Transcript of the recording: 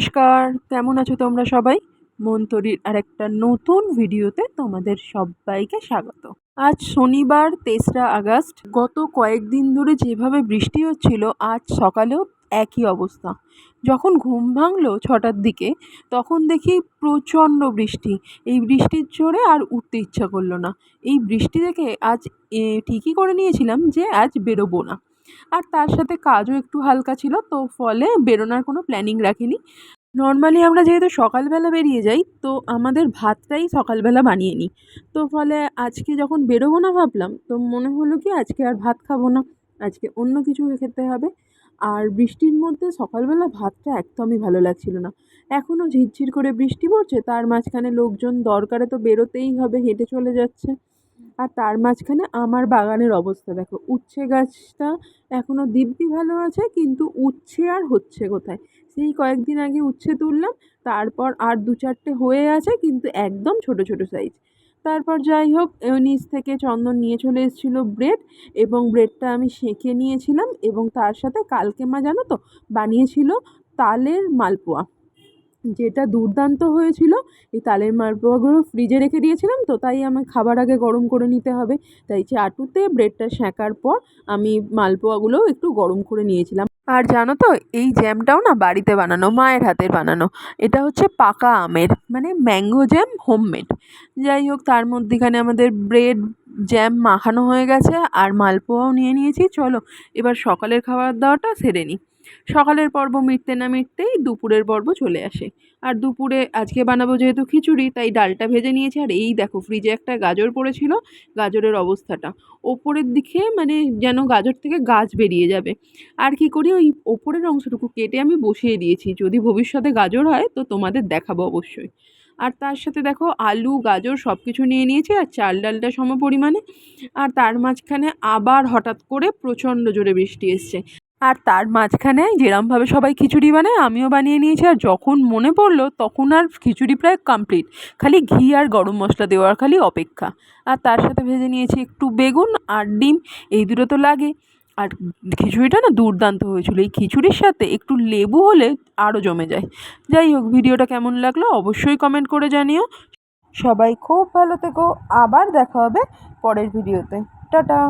নমস্কার, কেমন আছো তোমরা সবাই? মন্তরীর আর একটা নতুন ভিডিওতে তোমাদের সবাইকে স্বাগত। আজ শনিবার, তেসরা আগস্ট। গত কয়েকদিন ধরে যেভাবে বৃষ্টি হচ্ছিল, আজ সকালেও একই অবস্থা। যখন ঘুম ভাঙলো ছটার দিকে, তখন দেখি প্রচণ্ড বৃষ্টি। এই বৃষ্টির জোরে আর উঠতে ইচ্ছা করল না। এই বৃষ্টি দেখে আজ ঠিকই করে নিয়েছিলাম যে আজ বেরোবো না। আর তার সাথে কাজও একটু হালকা ছিল, তো ফলে বেরোনোর কোনো প্ল্যানিং রাখিনি। নর্মালি আমরা যেহেতু সকালবেলা বেরিয়ে যাই, তো আমাদের ভাতটাই সকালবেলা বানিয়ে নিই। তো ফলে আজকে যখন বেরোবো না ভাবলাম, তো মনে হলো কি আজকে আর ভাত খাব না, আজকে অন্য কিছু খেতে হবে। আর বৃষ্টির মধ্যে সকালবেলা ভাতটা একদমই ভালো লাগছিল না। এখনও ঝিরঝির করে বৃষ্টি পড়ছে, তার মাঝখানে লোকজন দরকারে তো বেরোতেই হবে, হেঁটে চলে যাচ্ছে। আর তার মাঝখানে আমার বাগানের অবস্থা। দেখো, উচ্ছে গাছটা এখনও দিব্যি ভালো আছে, কিন্তু উচ্ছে আর হচ্ছে কোথায়? সেই কয়েকদিন আগে উচ্ছে তুললাম, তারপর আর দু চারটে হয়ে আছে, কিন্তু একদম ছোট ছোট সাইজ তারপর যাই হোক নিচ থেকে চন্দন নিয়ে চলে এসেছিল ব্রেড, এবং ব্রেডটা আমি সেঁকে নিয়েছিলাম, এবং তার সাথে কালকে মা জানো তো বানিয়েছিল তালের মালপোয়া। যেটা দুর্দান্ত হয়েছিল, এই তালের মালপোয়াগুলো ফ্রিজে রেখে দিয়েছিলাম তো তাই আমার খাবার আগে গরম করে নিতে হবে। তাই চাটুতে ব্রেডটা সেঁকার পর আমি মালপোয়াগুলোও একটু গরম করে নিয়েছিলাম। আর জানো তো, এই জ্যামটাও না বাড়িতে বানানো, মায়ের হাতের বানানো। এটা হচ্ছে পাকা আমের মানে ম্যাঙ্গো জ্যাম হোমমেড যাই হোক, তার মধ্যেখানে আমাদের ব্রেড জ্যাম মাখানো হয়ে গেছে আর মালপোয়াও নিয়ে নিয়েছি। চলো, এবার সকালের খাবার দাওয়াটা সেরে নিই। সকালের পর্ব মিটতে না মিটতেই দুপুরের পর্ব চলে আসে। আর দুপুরে আজকে বানাবো যেহেতু খিচুড়ি, তাই ডালটা ভেজে নিয়েছি। আর এই দেখো ফ্রিজে একটা গাজর পড়েছিল, গাজরের অবস্থাটা। ওপরের দিকে মানে যেন গাজর থেকে গাছ বেরিয়ে যাবে। আর কি করি, ওই ওপরের অংশটুকু কেটে আমি বসিয়ে দিয়েছি। যদি ভবিষ্যতে গাজর হয়, তো তোমাদের দেখাবো অবশ্যই। আর তার সাথে দেখো আলু, গাজর সব কিছু নিয়ে নিয়েছি আর চাল ডালটা সম পরিমাণে। আর তার মাঝখানে আবার হঠাৎ করে প্রচণ্ড জোরে বৃষ্টি এসছে। আর তার মাঝখানে যেরমভাবে সবাই খিচুড়ি বানায়, আমিও বানিয়ে নিয়েছি। আর যখন মনে পড়ল, তখন আর খিচুড়ি প্রায় কমপ্লিট খালি ঘি আর গরম মশলা দেওয়ার খালি অপেক্ষা। আর তার সাথে ভেজে নিয়েছি একটু বেগুন আর ডিম। এই দুটো তো লাগে। আর খিচুড়িটা না দুর্দান্ত হয়েছিল। এই খিচুড়ির সাথে একটু লেবু হলে আরও জমে যায়। যাই হোক, ভিডিওটা কেমন লাগল অবশ্যই কমেন্ট করে জানিও। সবাই খুব ভালো থেকো। আবার দেখা হবে পরের ভিডিওতে। টাটা!